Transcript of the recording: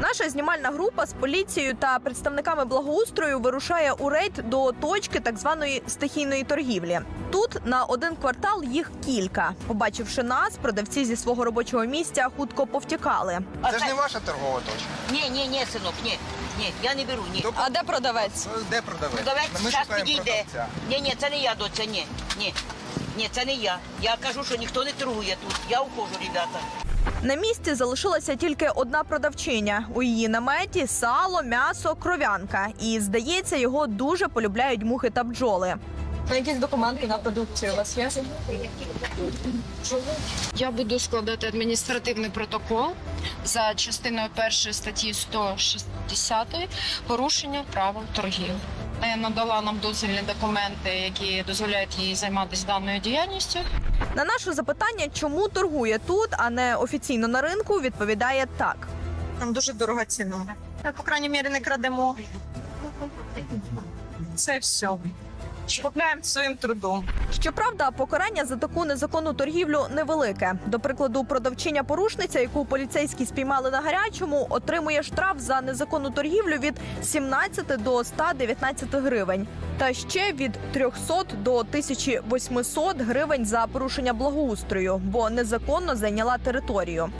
Наша знімальна група з поліцією та представниками благоустрою вирушає у рейд до точки так званої стихійної торгівлі. Тут на один квартал їх кілька. Побачивши нас, продавці зі свого робочого місця хутко повтікали. Це ж не ваша торгова точка. Ні, ні, ні, синок, ні. Ні, я не беру, ні. Тобто, А де продавець? Де продавець? Продавець зараз підійде. Ні, ні, це не я, доця, ні. Ні. Ні, це не я. Я кажу, що ніхто не торгує тут. Я ухожу, ребята. На місці залишилася тільки одна продавчиня. У її наметі сало, м'ясо, кров'янка. І здається, його дуже полюбляють мухи та бджоли. Якісь документи на продукцію у вас є? Я буду складати адміністративний протокол за частиною першої статті 160 порушення правил торгів. Е, Надала нам дозвільні документи, які дозволяють їй займатися даною діяльністю. На наше запитання, чому торгує тут, а не офіційно на ринку, відповідає так. Нам дуже дорога ціна. По крайній мірі, не крадемо. Це все. Купляємо своїм трудом. Щоправда, покарання за таку незаконну торгівлю невелике. До прикладу, продавчиня порушниця, яку поліцейські спіймали на гарячому, отримує штраф за незаконну торгівлю від 17 до 119 гривень, та ще від 300 до 1800 гривень за порушення благоустрою, бо незаконно зайняла територію.